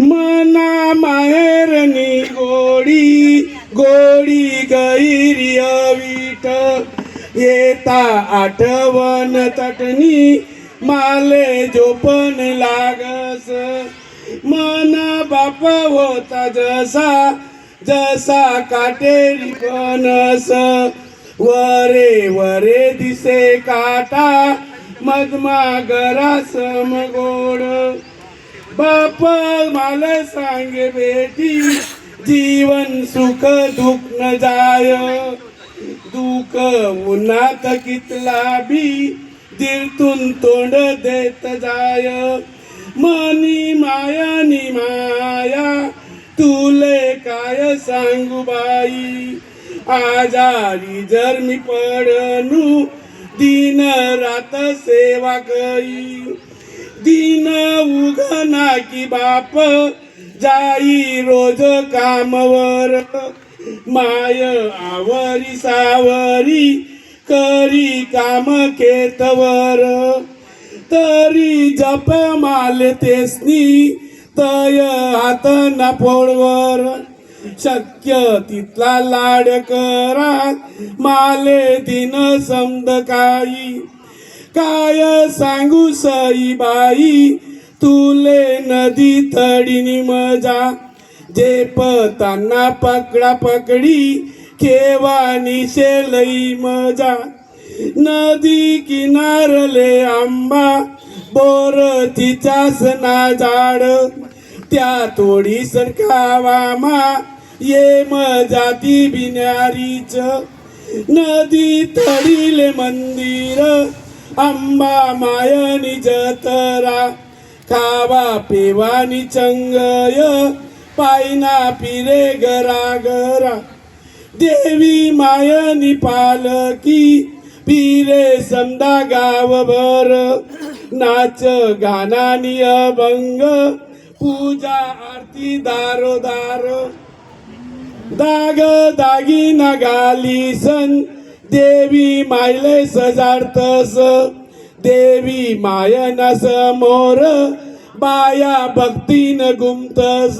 मना माहेरनी गोडी गोडी गैरी विठ येता आठवण तटनी माले जोपन लागस. मना बाप होता जसा जसा काटेरी फणस वरे वरे दिसे काटा मधमागरा समगोड बाप मला सांगे बेटी जीवन सुख दुःख न जाय. दुःख उन्हात कितला बी दिलतून तोंड देत जाय. मनी माया नि माया तुले काय सांगू बाई? आजारी जर मी पडनू दिन रात सेवा कई दिन उघना की बाप जाई रोज कामवर। माय आवरी सावरी करी काम केतवर तरी जप माल तेसनी तय हात ना पोळवर शक्य तिथला लाड करा माले दिन समद काही. काय सांगू सई बाई तुले नदी तडीनी मजा जे पताना पकडा पकडी केवा निशेलई मजा. नदी किनारले आंबा बोर तिचासना झाड त्या तोडी सरकावामा ये जाती बिनारीचं. नदी तडीले मंदिर. आंबा मायनी जतरा खावा पेवानी चंगय पायना पिरे गरा गरा देवी मायनी पालकी पिरे समदा गावभर नाच गानानी अभंग पूजा आरती दारो दारो। दाग दागी गाली सन। देवी मायले सजाडतस देवी मायना समोर बाया भक्तीन गुमतस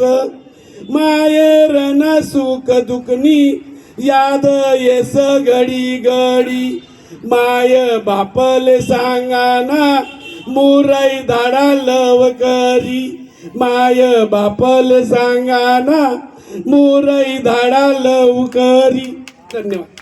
मायर न सुख दुखनी। याद येस घडी घडी। माय बापले सांगाना मुरई धाडा लव करी माय बापल सांगाना मुरई धाडा लवकरी. धन्यवाद.